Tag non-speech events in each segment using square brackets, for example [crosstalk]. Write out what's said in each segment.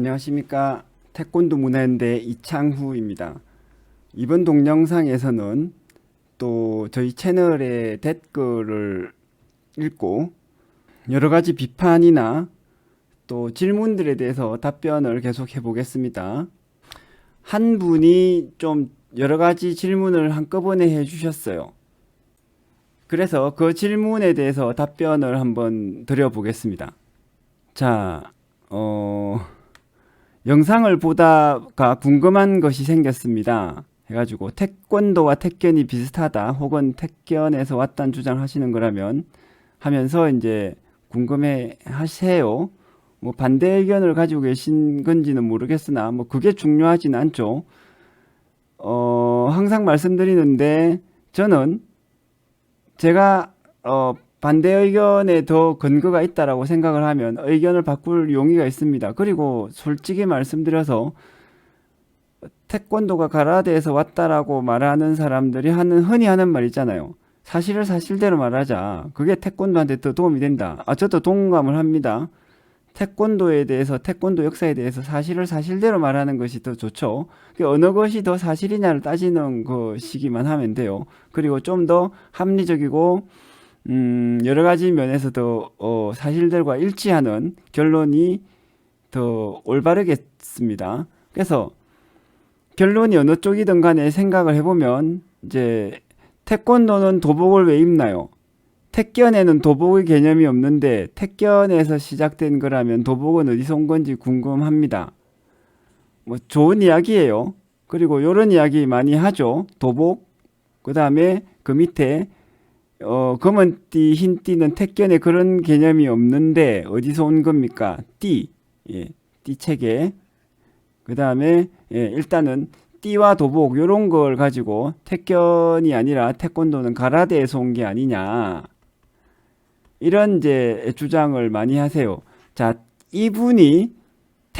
안녕하십니까 태권도 문화연대 이창후입니다. 이번 동영상에서는 또 저희 채널의 댓글을 읽고 여러 가지 비판이나 또 질문들에 대해서 답변을 계속 해보겠습니다. 한 분이 좀 여러 가지 질문을 한꺼번에 해주셨어요. 그래서 그 질문에 대해서 답변을 한번 드려보겠습니다. 자, 어, 영상을 보다가 궁금한 것이 생겼습니다. 해가지고 태권도와 택견이 비슷하다 혹은 택견에서 왔다는 주장을 하시는 거라면 하면서 이제 궁금해 하세요. 뭐 반대 의견을 가지고 계신 건지는 모르겠으나 뭐 그게 중요하진 않죠. 어, 항상 말씀드리는데 저는 제가 어, 반대 의견에 더 근거가 있다라고 생각을 하면 의견을 바꿀 용의가 있습니다. 그리고 솔직히 말씀드려서 태권도가 가라데에서 왔다라고 말하는 사람들이 하는 흔히 하는 말 있잖아요. 사실을 사실대로 말하자. 그게 태권도한테 더 도움이 된다. 아, 저도 동감을 합니다. 태권도에 대해서 태권도 역사에 대해서 사실을 사실대로 말하는 것이 더 좋죠. 그 어느 것이 더 사실이냐를 따지는 것이기만 하면 돼요. 그리고 좀 더 합리적이고 음, 여러 가지 면에서도 어, 사실들과 일치하는 결론이 더 올바르겠습니다. 그래서 결론이 어느 쪽이든 간에 생각을 해보면 이제 태권도는 도복을 왜 입나요? 택견에는 도복의 개념이 없는데 택견에서 시작된 거라면 도복은 어디서 온 건지 궁금합니다. 뭐 좋은 이야기예요. 그리고 이런 이야기 많이 하죠. 도복, 그 다음에 그 밑에 어, 검은 띠, 흰 띠는 택견에 그런 개념이 없는데 어디서 온 겁니까? 띠, 예, 띠 체계. 그 다음에 예, 일단은 띠와 도복 요런 걸 가지고 택견이 아니라 태권도는 가라데에서 온 게 아니냐. 이런 이제 주장을 많이 하세요. 자, 이분이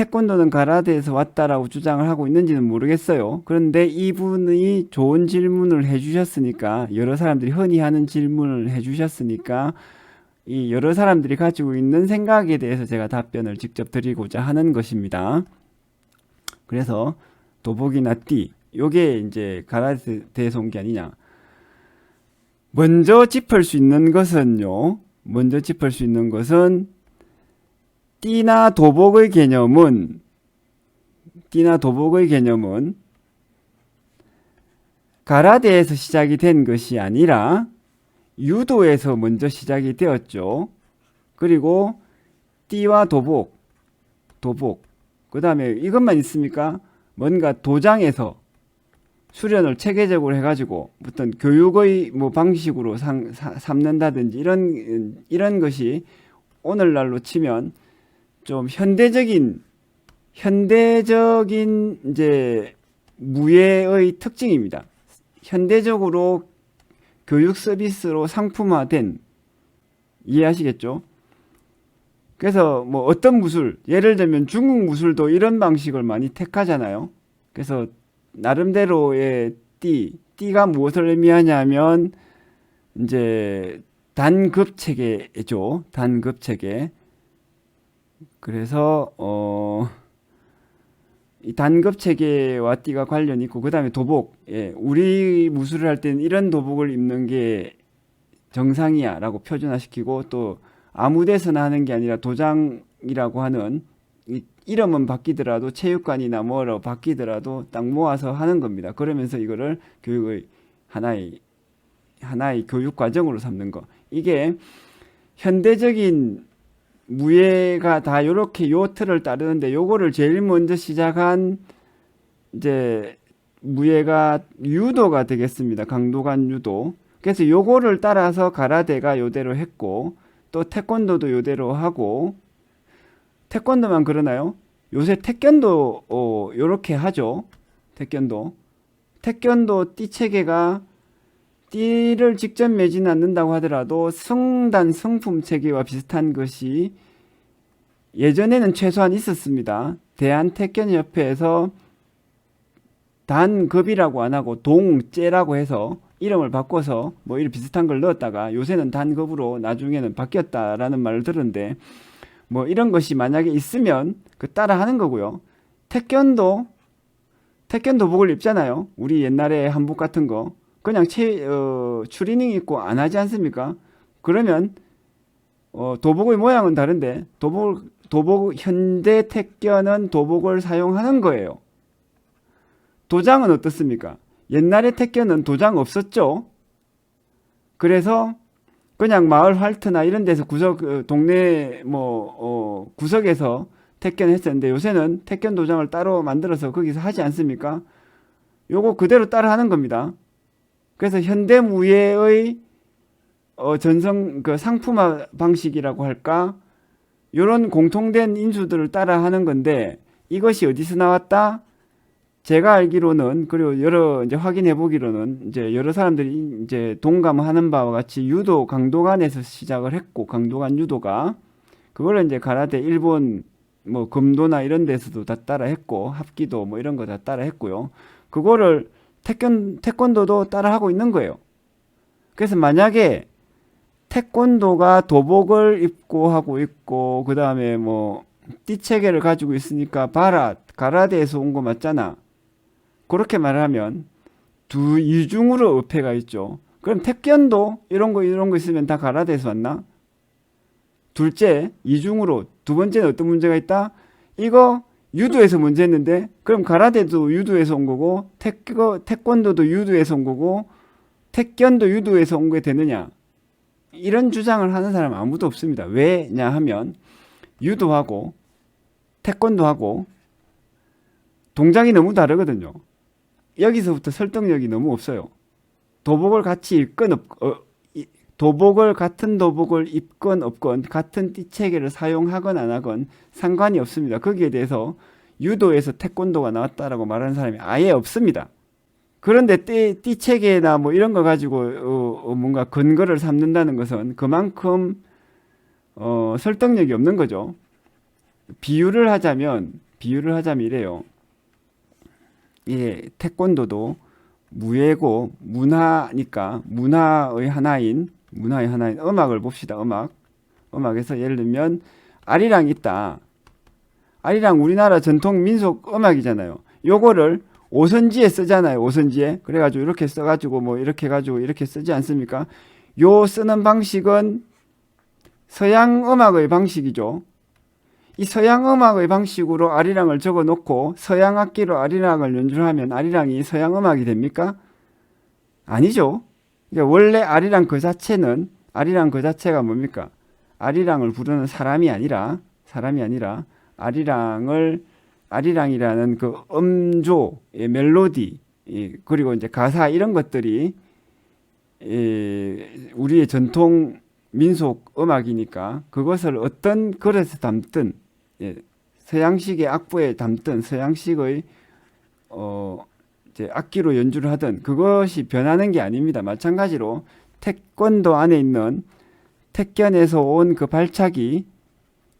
태권도는 가라데에서 왔다라고 주장을 하고 있는지는 모르겠어요. 그런데 이분이 좋은 질문을 해주셨으니까 여러 사람들이 흔히 하는 질문을 해주셨으니까 이 여러 사람들이 가지고 있는 생각에 대해서 제가 답변을 직접 드리고자 하는 것입니다. 그래서 도복이나 띠 요게 이제 가라데에서 온 게 아니냐. 먼저 짚을 수 있는 것은요. 먼저 짚을 수 있는 것은 띠나 도복의 개념은 띠나 도복의 개념은 가라데에서 시작이 된 것이 아니라 유도에서 먼저 시작이 되었죠. 그리고 띠와 도복, 도복. 그 다음에 이것만 있습니까? 뭔가 도장에서 수련을 체계적으로 해가지고 어떤 교육의 뭐 방식으로 상, 사, 삼는다든지 이런 이런 것이 오늘날로 치면 좀 현대적인 현대적인 이제 무예의 특징입니다. 현대적으로 교육 서비스로 상품화된 이해하시겠죠? 그래서 뭐 어떤 무술, 예를 들면 중국 무술도 이런 방식을 많이 택하잖아요. 그래서 나름대로의 띠, 띠가 무엇을 의미하냐면 이제 단급 체계죠. 단급 체계. 그래서 어, 이 단급 체계와 띠가 관련이 있고 그 다음에 도복. 예, 우리 무술을 할 때는 이런 도복을 입는 게 정상이야라고 표준화시키고 또 아무 데서나 하는 게 아니라 도장이라고 하는 이 이름은 바뀌더라도 체육관이나 뭐로 바뀌더라도 딱 모아서 하는 겁니다. 그러면서 이거를 교육의 하나의 하나의 교육 과정으로 삼는 거. 이게 현대적인 무예가 다 요렇게 요 틀을 따르는데 요거를 제일 먼저 시작한 이제 무예가 유도가 되겠습니다. 강도간 유도. 그래서 요거를 따라서 가라데가 요대로 했고 또 태권도도 요대로 하고 태권도만 그러나요? 요새 태권도 어, 요렇게 하죠. 태권도. 태권도 띠체계가 띠를 직접 매진 않는다고 하더라도 성단 성품 체계와 비슷한 것이 예전에는 최소한 있었습니다. 대한태권협회에서 단급이라고 안 하고 동제라고 해서 이름을 바꿔서 뭐 이런 비슷한 걸 넣었다가 요새는 단급으로 나중에는 바뀌었다라는 말을 들었는데 뭐 이런 것이 만약에 있으면 그 따라 하는 거고요. 택견도 택견 도복을 입잖아요. 우리 옛날에 한복 같은 거 그냥 채, 어, 추리닝 입고 안 하지 않습니까? 그러면 어, 도복의 모양은 다른데 도복 도복 현대 택견은 도복을 사용하는 거예요. 도장은 어떻습니까? 옛날에 택견은 도장 없었죠. 그래서 그냥 마을 활트나 이런 데서 구석 어, 동네 뭐 어, 구석에서 택견 했었는데 요새는 택견 도장을 따로 만들어서 거기서 하지 않습니까? 요거 그대로 따라 하는 겁니다. 그래서 현대무예의 어, 전성 그 상품화 방식이라고 할까? 요런 공통된 인수들을 따라 하는 건데 이것이 어디서 나왔다? 제가 알기로는 그리고 여러 이제 확인해 보기로는 이제 여러 사람들이 이제 동감하는 바와 같이 유도 강도관에서 시작을 했고 강도관 유도가 그걸 이제 가라데 일본 뭐 금도나 이런 데서도 다 따라 했고 합기도 뭐 이런 거 다 따라 했고요. 그거를 태권 태권도도 따라 하고 있는 거예요. 그래서 만약에 태권도가 도복을 입고 하고 있고 그 다음에 뭐 띠체계를 가지고 있으니까 봐라 가라데에서 온 거 맞잖아. 그렇게 말하면 두 이중으로 어폐가 있죠. 그럼 택견도 이런 거 이런 거 있으면 다 가라데에서 왔나? 둘째 이중으로 두 번째는 어떤 문제가 있다? 이거 유도에서 문제였는데 그럼 가라데도 유도에서 온 거고 태권 태권도도 유도에서 온 거고 택견도 유도에서 온 게 되느냐? 이런 주장을 하는 사람 아무도 없습니다. 왜냐 하면 유도하고 태권도하고 동작이 너무 다르거든요. 여기서부터 설득력이 너무 없어요. 도복을 같이 입건 없, 어, 이- 도복을 같은 도복을 입건 없건 같은 띠체계를 사용하건 안 하건 상관이 없습니다. 거기에 대해서 유도에서 태권도가 나왔다라고 말하는 사람이 아예 없습니다. 그런데 띠, 띠체계나 뭐 이런 거 가지고 어, 어, 뭔가 근거를 삼는다는 것은 그만큼 어, 설득력이 없는 거죠. 비유를 하자면 비유를 하자면 이래요. 예, 태권도도 무예고 문화니까 문화의 하나인 문화의 하나인 음악을 봅시다. 음악. 음악에서 예를 들면 아리랑 있다. 아리랑 우리나라 전통 민속 음악이잖아요. 요거를 오선지에 쓰잖아요. 오선지에. 그래가지고 이렇게 써가지고 뭐 이렇게 해가지고 이렇게 쓰지 않습니까? 요 쓰는 방식은 서양 음악의 방식이죠. 이 서양 음악의 방식으로 아리랑을 적어 놓고 서양 악기로 아리랑을 연주하면 아리랑이 서양 음악이 됩니까? 아니죠. 그러니까 원래 아리랑 그 자체는 아리랑 그 자체가 뭡니까? 아리랑을 부르는 사람이 아니라 사람이 아니라 아리랑을 아리랑이라는 그 음조, 예, 멜로디, 예, 그리고 이제 가사 이런 것들이 예, 우리의 전통 민속 음악이니까 그것을 어떤 그릇에 담든 예, 서양식의 악보에 담든 서양식의 어 이제 악기로 연주를 하든 그것이 변하는 게 아닙니다. 마찬가지로 태권도 안에 있는 택견에서 온 그 발차기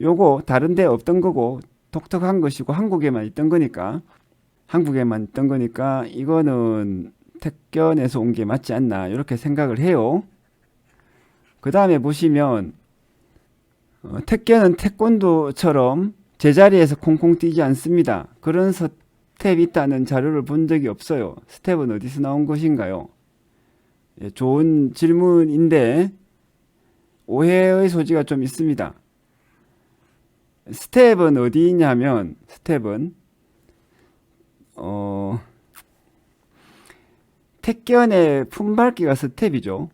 요거 다른 데 없던 거고 독특한 것이고 한국에만 있던 거니까 한국에만 있던 거니까 이거는 택견에서 온 게 맞지 않나 이렇게 생각을 해요. 그 다음에 보시면 어, 택견은 태권도처럼 제자리에서 콩콩 뛰지 않습니다. 그런 스텝이 있다는 자료를 본 적이 없어요. 스텝은 어디서 나온 것인가요? 예, 좋은 질문인데 오해의 소지가 좀 있습니다. 스텝은 어디 있냐면 스텝은 어 택견의 품밟기가 스텝이죠.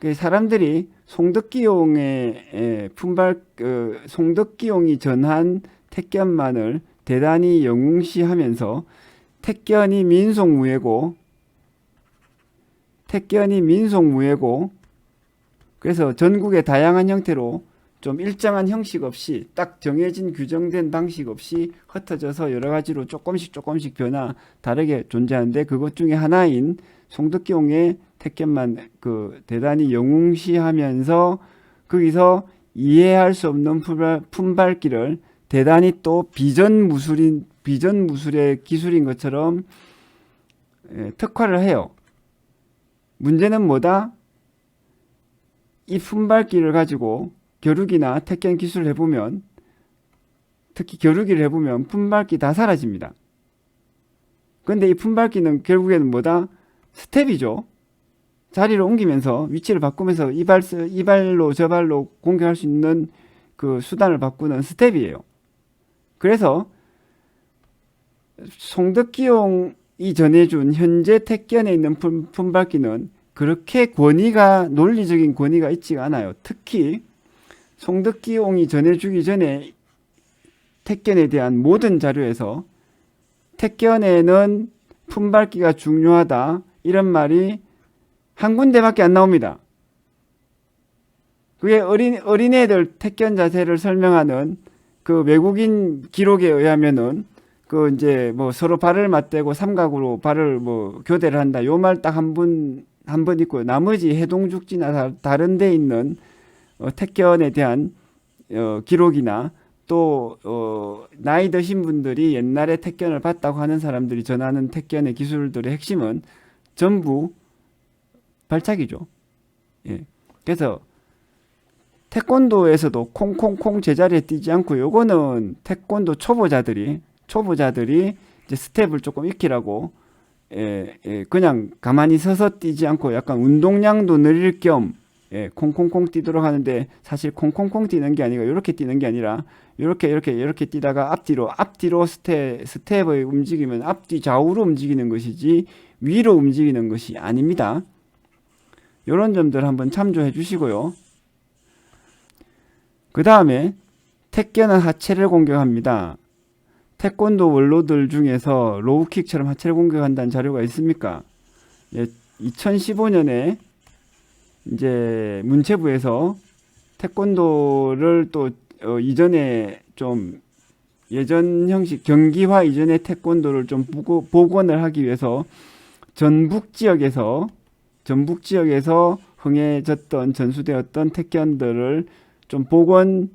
그 사람들이 송덕기용의 에, 품발 그 송덕기용이 전한 택견만을 대단히 영웅시하면서 택견이 민속무예고 택견이 민속무예고 그래서 전국의 다양한 형태로 좀 일정한 형식 없이 딱 정해진 규정된 방식 없이 흩어져서 여러 가지로 조금씩 조금씩 변화 다르게 존재하는데 그것 중에 하나인 송덕기용의 택견만 그 대단히 영웅시하면서 거기서 이해할 수 없는 품발, 품밟기를 대단히 또 비전 무술인 비전 무술의 기술인 것처럼 예, 특화를 해요. 문제는 뭐다? 이 품밟기를 가지고 겨루기나 택견 기술을 해보면 특히 겨루기를 해보면 품밟기 다 사라집니다. 근데 이 품밟기는 결국에는 뭐다? 스텝이죠. 자리를 옮기면서 위치를 바꾸면서 이 발 이 발로 저 발로 공격할 수 있는 그 수단을 바꾸는 스텝이에요. 그래서 송덕기용 이 전해준 현재 택견에 있는 품, 품밟기는 그렇게 권위가 논리적인 권위가 있지가 않아요. 특히 송덕기용이 전해주기 전에 택견에 대한 모든 자료에서 택견에는 품밟기가 중요하다 이런 말이 한 군데밖에 안 나옵니다. 그게 어린 어린애들 택견 자세를 설명하는 그 외국인 기록에 의하면은 그 이제 뭐 서로 발을 맞대고 삼각으로 발을 뭐 교대를 한다. 요 말 딱한번한번 있고 나머지 해동죽지나 다, 다른 데 있는 어, 택견에 대한 어, 기록이나 또 어, 나이 드신 분들이 옛날에 택견을 봤다고 하는 사람들이 전하는 택견의 기술들의 핵심은 전부 발차기죠. 예. 그래서 태권도에서도 콩콩콩 제자리에 뛰지 않고 요거는 태권도 초보자들이 초보자들이 이제 스텝을 조금 익히라고 예, 예, 그냥 가만히 서서 뛰지 않고 약간 운동량도 늘릴 겸 예, 콩콩콩 뛰도록 하는데 사실 콩콩콩 뛰는 게 아니고 이렇게 뛰는 게 아니라 이렇게 이렇게 이렇게 뛰다가 앞뒤로 앞뒤로 스텝 스텝의 움직이면 앞뒤 좌우로 움직이는 것이지 위로 움직이는 것이 아닙니다. 이런 점들 한번 참조해 주시고요. 그 다음에 택견은 하체를 공격합니다. 태권도 원로들 중에서 로우킥처럼 하체를 공격한다는 자료가 있습니까? 예, 2015년에 이제 문체부에서 태권도를 또 어, 이전에 좀 예전 형식 경기화 이전의 태권도를 좀 보고, 복원을 하기 위해서 전북 지역에서 전북 지역에서 흥해졌던 전수되었던 택견들을 좀 복원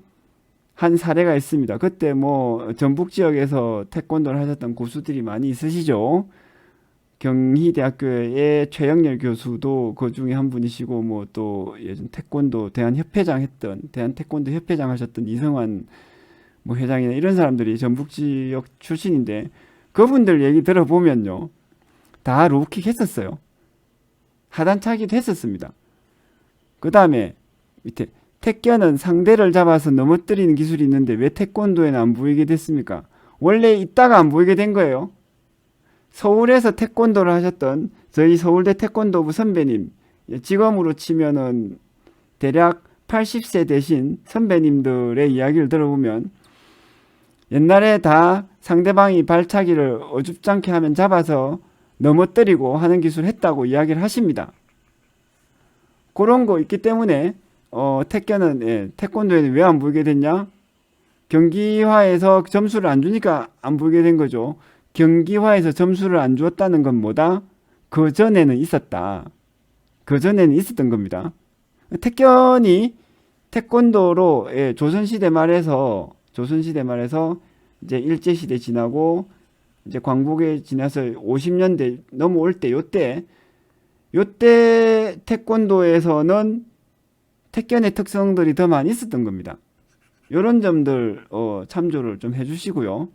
한 사례가 있습니다. 그때 뭐 전북 지역에서 태권도를 하셨던 고수들이 많이 있으시죠. 경희대학교의 최영렬 교수도 그 중에 한 분이시고 뭐 또 예전 태권도 대한협회장 했던 대한 태권도 협회장 하셨던 이성환 뭐 회장이나 이런 사람들이 전북 지역 출신인데 그분들 얘기 들어보면요 다 로우킥 했었어요 하단차기도 했었습니다 그 다음에 밑에 택견은 상대를 잡아서 넘어뜨리는 기술이 있는데 왜 태권도에는 안 보이게 됐습니까 원래 있다가 안 보이게 된 거예요 서울에서 태권도를 하셨던 저희 서울대 태권도부 선배님 직업으로 치면은 대략 80세 되신 선배님들의 이야기를 들어보면 옛날에 다 상대방이 발차기를 어줍잖게 하면 잡아서 넘어뜨리고 하는 기술을 했다고 이야기를 하십니다. 그런 거 있기 때문에 어, 택견은 예, 태권도에는 왜안 보이게 됐냐? 경기화에서 점수를 안 주니까 안 보이게 된 거죠. 경기화에서 점수를 안 주었다는 건 뭐다? 그 전에는 있었다. 그 전에는 있었던 겁니다. 택견이 태권도로 예, 조선시대 말에서 조선시대 말에서 이제 일제시대 지나고 이제 광복에 지나서 50년대 넘어올 때 요때 요때 태권도에서는 택견의 특성들이 더 많이 있었던 겁니다. 요런 점들 어, 참조를 좀 해주시고요.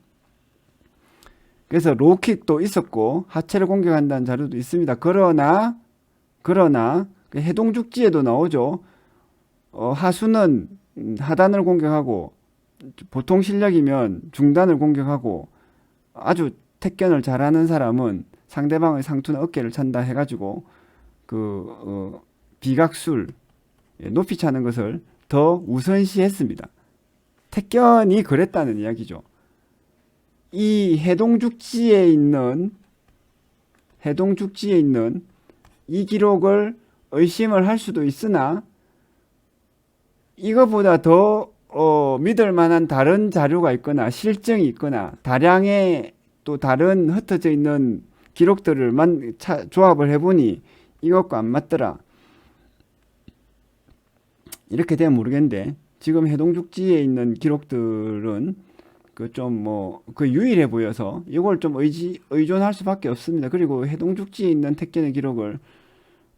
그래서 로킥도 있었고 하체를 공격한다는 자료도 있습니다. 그러나 그러나 그 해동 죽지에도 나오죠. 어, 하수는 하단을 공격하고 보통 실력이면 중단을 공격하고 아주 택견을 잘하는 사람은 상대방의 상투나 어깨를 찬다 해가지고 그 어, 비각술 예, 높이 차는 것을 더 우선시했습니다. 택견이 그랬다는 이야기죠. 이 해동죽지에 있는 해동죽지에 있는 이 기록을 의심을 할 수도 있으나 이거보다 더 어, 믿을 만한 다른 자료가 있거나 실증이 있거나 다량의 또 다른 흩어져 있는 기록들을 만, 차, 조합을 해보니 이것과 안 맞더라. 이렇게 되면 모르겠는데 지금 해동죽지에 있는 기록들은 그 좀 뭐 그 유일해 보여서 이걸 좀 의지 의존할 수밖에 없습니다. 그리고 해동죽지에 있는 택견의 기록을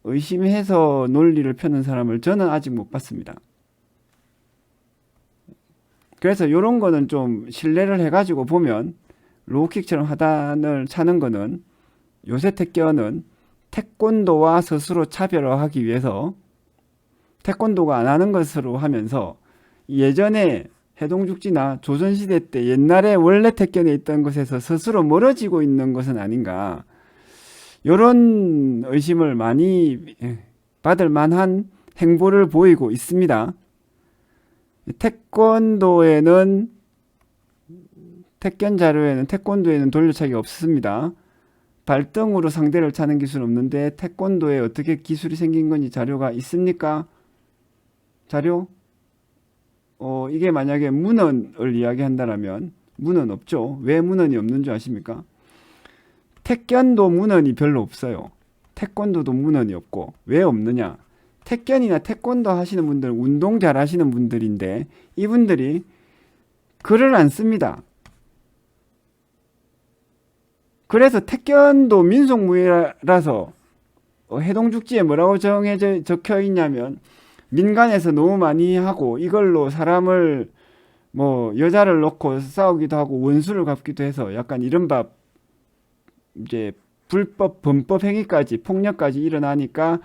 의심해서 논리를 펴는 사람을 저는 아직 못 봤습니다. 그래서 이런 거는 좀 신뢰를 해가지고 보면 로우킥처럼 하단을 차는 거는 요새 태권은 태권도와 스스로 차별화하기 위해서 태권도가 안 하는 것으로 하면서 예전에 해동죽지나 조선시대 때 옛날에 원래 태권에 있던 것에서 스스로 멀어지고 있는 것은 아닌가 이런 의심을 많이 예, 받을 만한 행보를 보이고 있습니다. 태권도에는 태권 자료에는 태권도에는 돌려차기 없습니다. 발등으로 상대를 차는 기술은 없는데 태권도에 어떻게 기술이 생긴 건지 자료가 있습니까? 자료? 어, 이게 만약에 문헌을 이야기한다라면 문헌 없죠. 왜 문헌이 없는 줄 아십니까? 태권도 문헌이 별로 없어요. 태권도도 문헌이 없고 왜 없느냐? 태권이나 태권도 하시는 분들은 운동 잘 하시는 분들인데 이분들이 글을 안 씁니다. 그래서 태권도 민속무예라서 어, 해동죽지에 뭐라고 정해져 적혀 있냐면 민간에서 너무 많이 하고 이걸로 사람을 뭐 여자를 놓고 싸우기도 하고 원수를 갚기도 해서 약간 이른바 이제 불법 범법 행위까지 폭력까지 일어나니까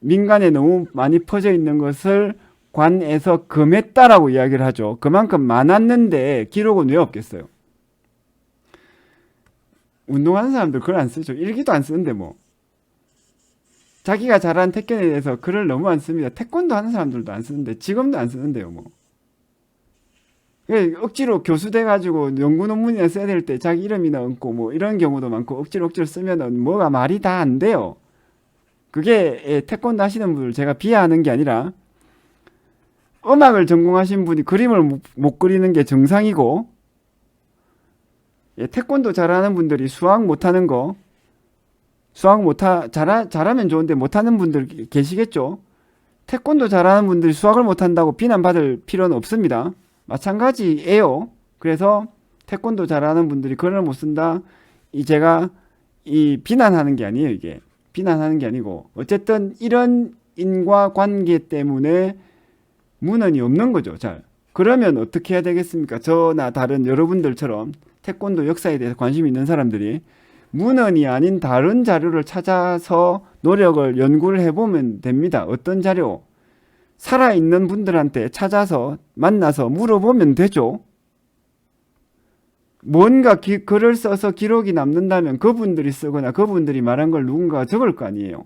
민간에 너무 많이 퍼져 있는 것을 관에서 금했다라고 이야기를 하죠. 그만큼 많았는데 기록은 왜 없겠어요? 운동하는 사람들 글안 쓰죠. 일기도 안 쓰는데 뭐. 자기가 잘한 태권에 대해서 글을 너무 안 씁니다. 태권도 하는 사람들도 안 쓰는데 지금도 안 쓰는데요, 뭐. 그 억지로 교수돼 가지고 연구 논문이나 써야 될 때 자기 이름이나 얹고 뭐 이런 경우도 많고 억지로 억지로 쓰면은 뭐가 말이 다 안 돼요. 그게 예, 태권도 하시는 분을 제가 비하하는 게 아니라 음악을 전공하신 분이 그림을 못, 못 그리는 게 정상이고 예, 태권도 잘하는 분들이 수학 못하는 거 수학 못하 잘하, 잘하면 좋은데 못하는 분들 계시겠죠. 태권도 잘하는 분들이 수학을 못한다고 비난받을 필요는 없습니다. 마찬가지예요. 그래서 태권도 잘하는 분들이 글을 못 쓴다. 이 제가 이 비난하는 게 아니에요. 이게 비난하는 게 아니고 어쨌든 이런 인과 관계 때문에 문헌이 없는 거죠. 잘 그러면 어떻게 해야 되겠습니까? 저나 다른 여러분들처럼 태권도 역사에 대해서 관심 있는 사람들이 문헌이 아닌 다른 자료를 찾아서 노력을 연구를 해보면 됩니다. 어떤 자료? 살아있는 분들한테 찾아서 만나서 물어보면 되죠. 뭔가 기, 글을 써서 기록이 남는다면 그분들이 쓰거나 그분들이 말한 걸 누군가가 적을 거 아니에요.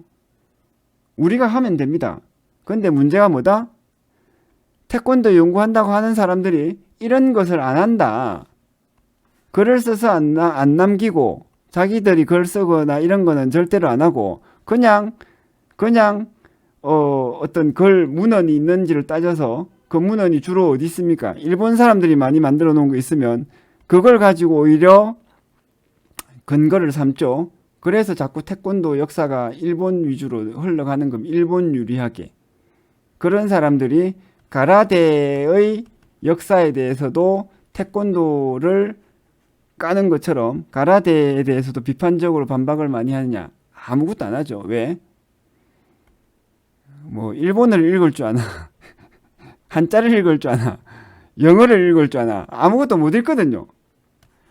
우리가 하면 됩니다. 근데 문제가 뭐다? 태권도 연구한다고 하는 사람들이 이런 것을 안 한다. 글을 써서 안, 나- 안 남기고 자기들이 글 쓰거나 이런 거는 절대로 안 하고 그냥 그냥 어, 어떤 글 문헌이 있는지를 따져서 그 문헌이 주로 어디 있습니까? 일본 사람들이 많이 만들어 놓은 거 있으면 그걸 가지고 오히려 근거를 삼죠. 그래서 자꾸 태권도 역사가 일본 위주로 흘러가는 겁니다. 일본 유리하게. 그런 사람들이 가라데의 역사에 대해서도 태권도를 까는 것처럼 가라데에 대해서도 비판적으로 반박을 많이 하느냐? 아무것도 안 하죠. 왜? 뭐 일본어를 읽을 줄 아나? [laughs] 한자를 읽을 줄 아나? 영어를 읽을 줄 아나? 아무것도 못 읽거든요.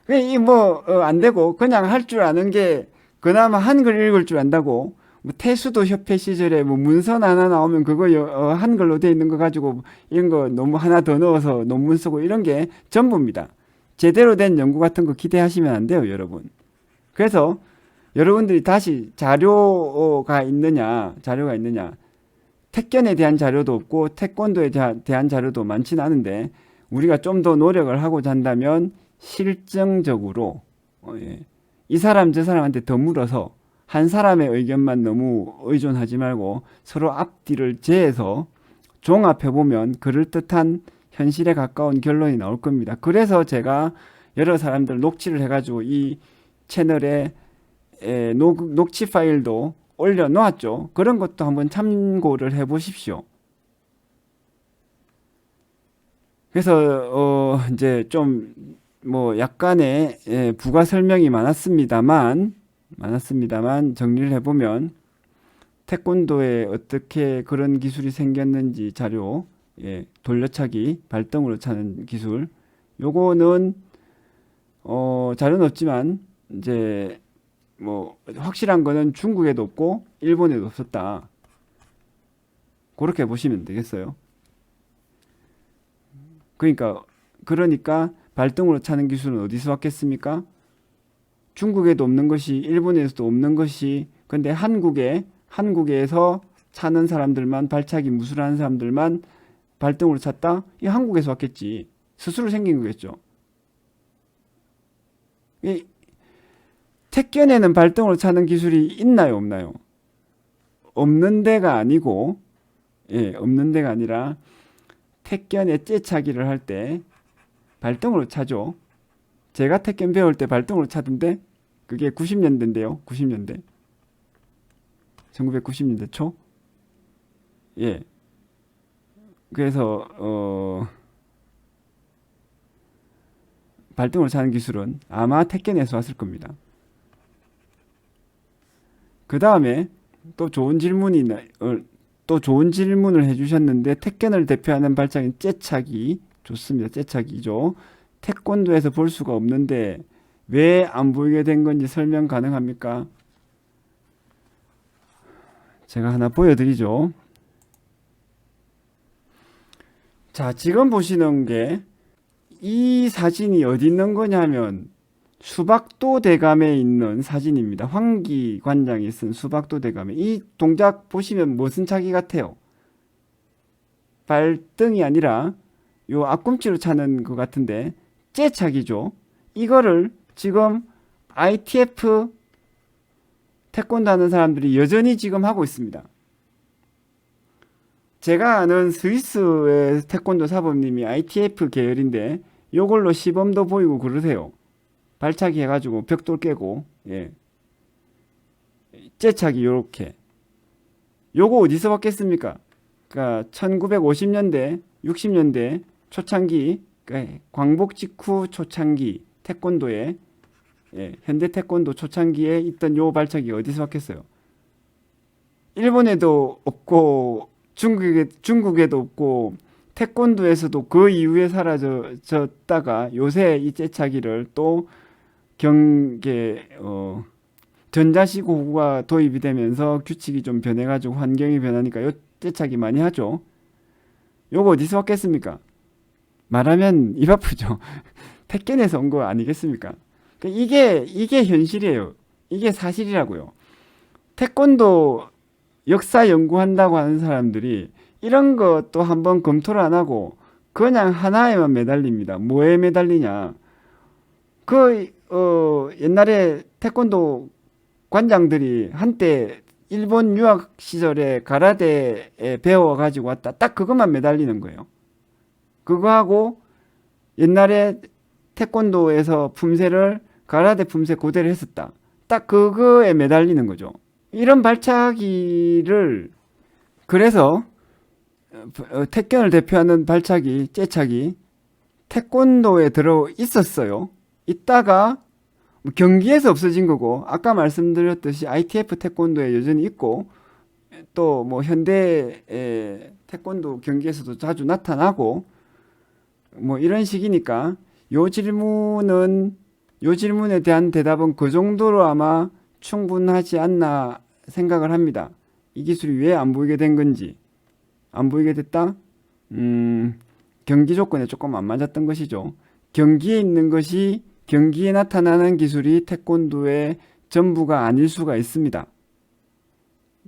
이뭐안 되고 그냥 할 줄 아는 게 그나마 한글 읽을 줄 안다고 뭐 태수도 협회 시절에 뭐 문선 하나 나오면 그거 여- 어, 한글로 돼 있는 거 가지고 이런 거 너무 하나 더 넣어서 논문 쓰고 이런 게 전부입니다. 제대로 된 연구 같은 거 기대하시면 안 돼요, 여러분. 그래서 여러분들이 다시 자료가 있느냐, 자료가 있느냐. 태권에 대한 자료도 없고 태권도에 자- 대한 자료도 많지는 않은데 우리가 좀 더 노력을 하고자 한다면 실증적으로 어, 예. 이 사람 저 사람한테 더 물어서 한 사람의 의견만 너무 의존하지 말고 서로 앞뒤를 재해서 종합해 보면 그럴듯한 현실에 가까운 결론이 나올 겁니다. 그래서 제가 여러 사람들 녹취를 해가지고 이 채널에 에, 녹, 녹취 파일도 올려놓았죠. 그런 것도 한번 참고를 해보십시오. 그래서 어 이제 좀 뭐 약간의 예, 부가 설명이 많았습니다만 많았습니다만 정리를 해보면 태권도에 어떻게 그런 기술이 생겼는지 자료 예, 돌려차기 발등으로 차는 기술 요거는 어 자료는 없지만 이제 뭐 확실한 거는 중국에도 없고 일본에도 없었다. 그렇게 보시면 되겠어요. 그러니까 그러니까 발등으로 차는 기술은 어디서 왔겠습니까? 중국에도 없는 것이 일본에서도 없는 것이 근데 한국에 한국에서 차는 사람들만 발차기 무술하는 사람들만 발등으로 찼다? 이 한국에서 왔겠지. 스스로 생긴 거겠죠. 이 택견에는 발등으로 차는 기술이 있나요, 없나요? 없는 데가 아니고, 예, 없는 데가 아니라 택견에 째차기를 할 때 발등으로 차죠. 제가 택견 배울 때 발등으로 차던데 그게 90년대인데요. 90년대. 1990년대 초. 예. 그래서 어 발등으로 차는 기술은 아마 택견에서 왔을 겁니다. 그 다음에 또 좋은 질문이 나- 어, 또 좋은 질문을 해주셨는데 택견을 대표하는 발작인 째차기 좋습니다. 째차기죠. 태권도에서 볼 수가 없는데 왜 안 보이게 된 건지 설명 가능합니까? 제가 하나 보여드리죠. 자, 지금 보시는 게 이 사진이 어디 있는 거냐면 수박도 대감에 있는 사진입니다. 황기 관장이 쓴 수박도 대감에 이 동작 보시면 무슨 차기 같아요? 발등이 아니라 요 앞꿈치로 차는 것 같은데 째차기죠. 이거를 지금 ITF 태권도 하는 사람들이 여전히 지금 하고 있습니다. 제가 아는 스위스의 태권도 사범님이 ITF 계열인데 요걸로 시범도 보이고 그러세요. 발차기 해가지고 벽돌 깨고 예. 째차기 요렇게 요거 어디서 봤겠습니까? 그러니까 1950년대 60년대 초창기 그러니까 광복 직후 초창기 태권도에 예, 현대 태권도 초창기에 있던 요 발차기 어디서 봤겠어요? 일본에도 없고 중국에 중국에도 없고 태권도에서도 그 이후에 사라졌다가 요새 이 째차기를 또 경계 어 전자시고가 도입이 되면서 규칙이 좀 변해가지고 환경이 변하니까 요 째차기 많이 하죠. 요거 어디서 왔겠습니까? 말하면 입 아프죠. [laughs] 택견에서 온 거 아니겠습니까? 그러니까 이게 이게 현실이에요. 이게 사실이라고요. 태권도 역사 연구한다고 하는 사람들이 이런 것도 한번 검토를 안 하고 그냥 하나에만 매달립니다. 뭐에 매달리냐? 그 어, 옛날에 태권도 관장들이 한때 일본 유학 시절에 가라데에 배워 가지고 왔다. 딱 그것만 매달리는 거예요. 그거하고 옛날에 태권도에서 품새를 가라데 품새 그대로 했었다. 딱 그거에 매달리는 거죠. 이런 발차기를 그래서 어, 택견을 대표하는 발차기, 째차기 태권도에 들어 있었어요. 있다가 경기에서 없어진 거고 아까 말씀드렸듯이 ITF 태권도에 여전히 있고 또 뭐 현대 에, 태권도 경기에서도 자주 나타나고 뭐 이런 식이니까 요 질문은 요 질문에 대한 대답은 그 정도로 아마 충분하지 않나 생각을 합니다. 이 기술이 왜 안 보이게 된 건지 안 보이게 됐다? 음, 경기 조건에 조금 안 맞았던 것이죠. 경기에 있는 것이 경기에 나타나는 기술이 태권도의 전부가 아닐 수가 있습니다.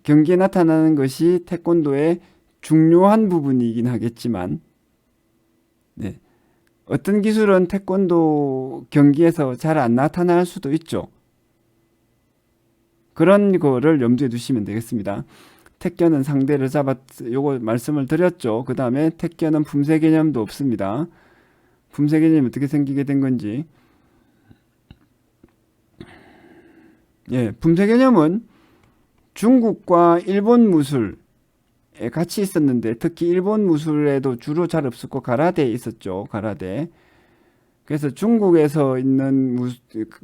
경기에 나타나는 것이 태권도의 중요한 부분이긴 하겠지만, 네. 어떤 기술은 태권도 경기에서 잘 안 나타날 수도 있죠. 그런 거를 염두에 두시면 되겠습니다. 택견은 상대를 잡았, 요거 말씀을 드렸죠. 그 다음에 택견은 품새 개념도 없습니다. 품새 개념이 어떻게 생기게 된 건지. 예, 품새 개념은 중국과 일본 무술에 같이 있었는데 특히 일본 무술에도 주로 잘 없었고 가라데에 있었죠. 가라데. 그래서 중국에서 있는 무,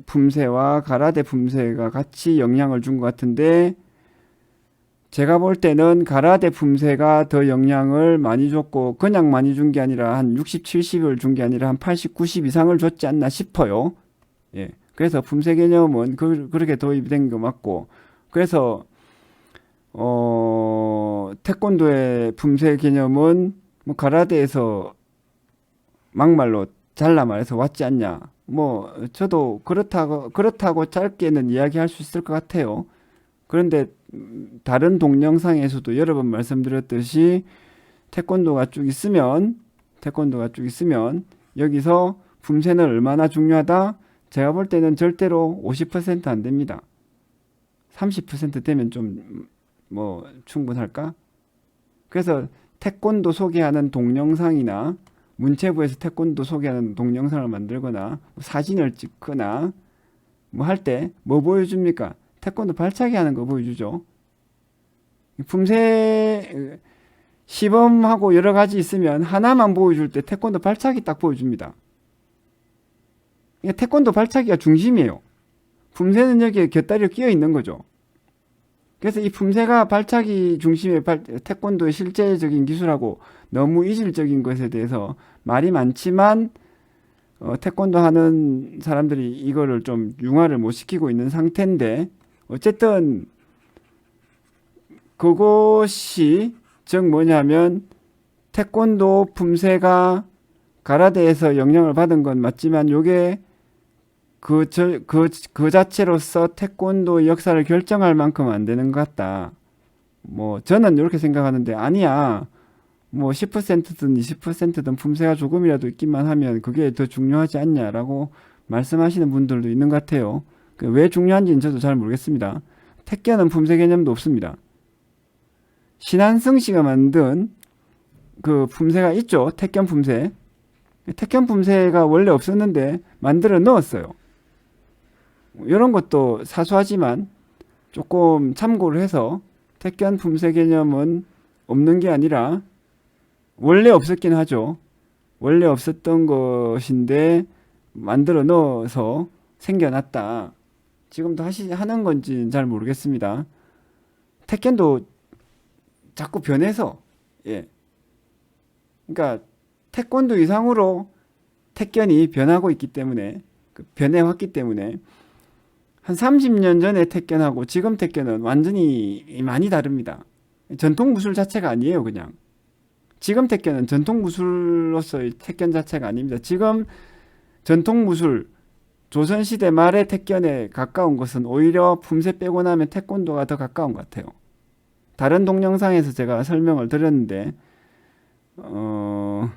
품새와 가라데 품새가 같이 영향을 준 것 같은데 제가 볼 때는 가라데 품새가 더 영향을 많이 줬고 그냥 많이 준 게 아니라 한 60, 70을 준 게 아니라 한 80, 90 이상을 줬지 않나 싶어요. 예. 그래서 품새 개념은 그, 그렇게 도입이 된거 맞고 그래서 어 태권도의 품새 개념은 뭐 가라데에서 막말로 잘라 말해서 왔지 않냐. 뭐 저도 그렇다고 그렇다고 짧게는 이야기할 수 있을 것 같아요. 그런데 음, 다른 동영상에서도 여러 번 말씀드렸듯이 태권도가 쭉 있으면 태권도가 쭉 있으면 여기서 품새는 얼마나 중요하다? 제가 볼 때는 절대로 50%안 됩니다. 30% 되면 좀 뭐 충분할까? 그래서 태권도 소개하는 동영상이나 문체부에서 태권도 소개하는 동영상을 만들거나 뭐 사진을 찍거나 뭐 할 때 뭐 보여줍니까? 태권도 발차기 하는 거 보여주죠. 품새 시범하고 여러 가지 있으면 하나만 보여줄 때 태권도 발차기 딱 보여줍니다. 태권도 발차기가 중심이에요. 품새는 여기에 곁다리로 끼어 있는 거죠. 그래서 이 품새가 발차기 중심의 발, 태권도의 실제적인 기술하고 너무 이질적인 것에 대해서 말이 많지만 어, 태권도 하는 사람들이 이거를 좀 융화를 못 시키고 있는 상태인데 어쨌든 그것이 즉 뭐냐면 태권도 품새가 가라데에서 영향을 받은 건 맞지만 요게 그, 저, 그, 그 자체로서 태권도 역사를 결정할 만큼 안 되는 것 같다. 뭐, 저는 이렇게 생각하는데, 아니야. 뭐, 10%든 20%든 품새가 조금이라도 있기만 하면 그게 더 중요하지 않냐라고 말씀하시는 분들도 있는 것 같아요. 그왜 중요한지는 저도 잘 모르겠습니다. 택견은 품새 개념도 없습니다. 신한승 씨가 만든 그 품새가 있죠. 택견 품새. 택견 품새가 원래 없었는데 만들어 넣었어요. 이런 것도 사소하지만 조금 참고를 해서 택견 품새 개념은 없는 게 아니라 원래 없었긴 하죠. 원래 없었던 것인데 만들어 넣어서 생겨났다. 지금도 하시, 하는 건지는 잘 모르겠습니다. 택견도 자꾸 변해서, 예. 그러니까 태권도 이상으로 택견이 변하고 있기 때문에, 그 변해왔기 때문에, 한 30년 전에 택견하고 지금 택견은 완전히 많이 다릅니다. 전통 무술 자체가 아니에요, 그냥. 지금 택견은 전통 무술로서의 택견 자체가 아닙니다. 지금 전통 무술, 조선 시대 말의 택견에 가까운 것은 오히려 품새 빼고 나면 태권도가 더 가까운 것 같아요. 다른 동영상에서 제가 설명을 드렸는데, 어,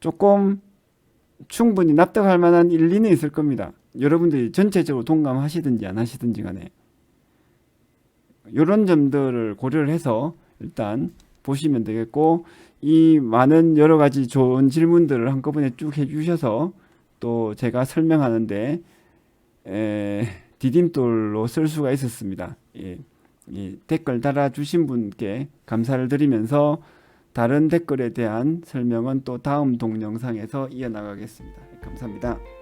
조금 충분히 납득할 만한 일리는 있을 겁니다. 여러분들이 전체적으로 동감하시든지 안 하시든지 간에. 이런 점들을 고려를 해서 일단 보시면 되겠고, 이 많은 여러 가지 좋은 질문들을 한꺼번에 쭉 해주셔서 또 제가 설명하는데 에, 디딤돌로 쓸 수가 있었습니다. 예, 이 댓글 달아주신 분께 감사를 드리면서 다른 댓글에 대한 설명은 또 다음 동영상에서 이어나가겠습니다. 감사합니다.